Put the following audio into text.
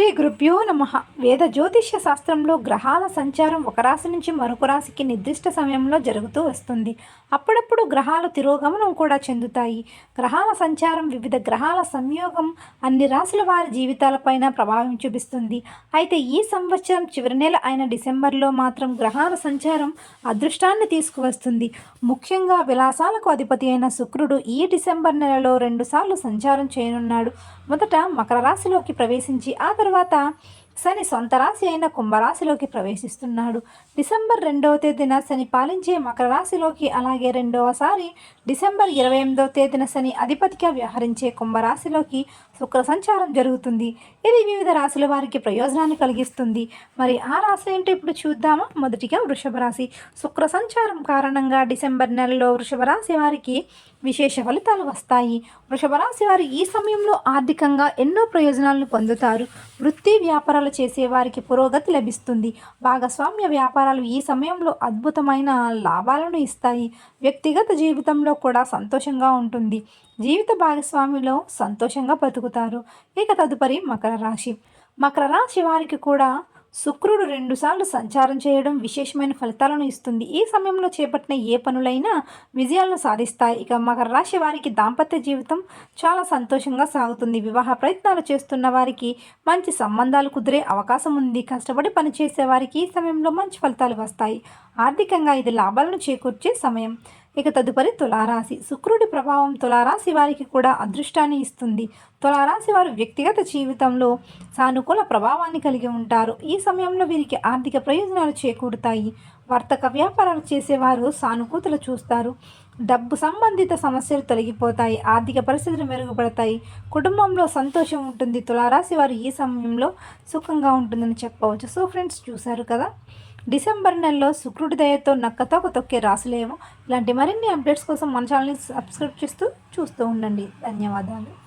శ్రీ గురుభ్యో నమ. వేద జ్యోతిష్య శాస్త్రంలో గ్రహాల సంచారం ఒక రాశి నుంచి మరొక రాశికి నిర్దిష్ట సమయంలో జరుగుతూ వస్తుంది. అప్పుడప్పుడు గ్రహాలు తిరోగమనం కూడా చెందుతాయి. గ్రహాల సంచారం వివిధ గ్రహాల సంయోగం అన్ని రాశుల వారి జీవితాలపైన ప్రభావం చూపిస్తుంది. అయితే ఈ సంవత్సరం చివరి నెల అయిన డిసెంబర్లో మాత్రం గ్రహాల సంచారం అదృష్టాన్ని తీసుకువస్తుంది. ముఖ్యంగా విలాసాలకు అధిపతి అయిన శుక్రుడు ఈ డిసెంబర్ నెలలో రెండుసార్లు సంచారం చేయనున్నాడు. మొదట మకర రాశిలోకి ప్రవేశించి ఆ తర్వాత తర్వాత శని సొంత రాశి అయిన కుంభరాశిలోకి ప్రవేశిస్తున్నాడు. డిసెంబర్ రెండవ తేదీన శని పాలించే మకర రాశిలోకి అలాగే రెండవసారి డిసెంబర్ ఇరవై ఎనిమిదవ తేదీన శని అధిపతిగా వ్యవహరించే కుంభరాశిలోకి శుక్ర సంచారం జరుగుతుంది. ఇది వివిధ రాశుల వారికి ప్రయోజనాన్ని కలిగిస్తుంది. మరి ఆ రాశి ఏంటో ఇప్పుడు చూద్దామా? మొదటిగా వృషభ రాశి. శుక్ర సంచారం కారణంగా డిసెంబర్ నెలలో వృషభ రాశి వారికి విశేష ఫలితాలు వస్తాయి. వృషభ రాశి వారు ఈ సమయంలో ఆర్థికంగా ఎన్నో ప్రయోజనాలను పొందుతారు. వృత్తి వ్యాపారాలు వ్యాపారాలు చేసేవారికి పురోగతి లభిస్తుంది. భాగస్వామ్య వ్యాపారాలు ఈ సమయంలో అద్భుతమైన లాభాలను ఇస్తాయి. వ్యక్తిగత జీవితంలో కూడా సంతోషంగా ఉంటుంది. జీవిత భాగస్వామిలో సంతోషంగా బతుకుతారు. ఇక తదుపరి మకర రాశి. మకర రాశి వారికి కూడా శుక్రుడు రెండుసార్లు సంచారం చేయడం విశేషమైన ఫలితాలను ఇస్తుంది. ఈ సమయంలో చేపట్టిన ఏ పనులైనా విజయాలను సాధిస్తాయి. ఇక మకర రాశి వారికి దాంపత్య జీవితం చాలా సంతోషంగా సాగుతుంది. వివాహ ప్రయత్నాలు చేస్తున్న వారికి మంచి సంబంధాలు కుదిరే అవకాశం ఉంది. కష్టపడి పనిచేసే వారికి ఈ సమయంలో మంచి ఫలితాలు వస్తాయి. ఆర్థికంగా ఇది లాభాలను చేకూర్చే సమయం. ఇక తదుపరి తులారాశి. శుక్రుడి ప్రభావం తులారాశి వారికి కూడా అదృష్టాన్ని ఇస్తుంది. తులారాశి వారు వ్యక్తిగత జీవితంలో సానుకూల ప్రభావాన్ని కలిగి ఉంటారు. ఈ సమయంలో వీరికి ఆర్థిక ప్రయోజనాలు చేకూరుతాయి. వర్తక వ్యాపారాలు చేసేవారు సానుకూతలు చూస్తారు. డబ్బు సంబంధిత సమస్యలు తొలగిపోతాయి. ఆర్థిక పరిస్థితులు మెరుగుపడతాయి. కుటుంబంలో సంతోషం ఉంటుంది. తులారాశి వారు ఈ సమయంలో సుఖంగా ఉంటుందని చెప్పవచ్చు. సో ఫ్రెండ్స్ చూశారు కదా? డిసెంబర్ నెలలో శుక్రుడి దయతో నక్కతో తొక్కే రాసులేమో ఇలాంటి మరిన్ని అప్డేట్స్ కోసం మన ఛానల్ని సబ్స్క్రైబ్ చేస్తూ చూస్తూ ఉండండి. ధన్యవాదాలు.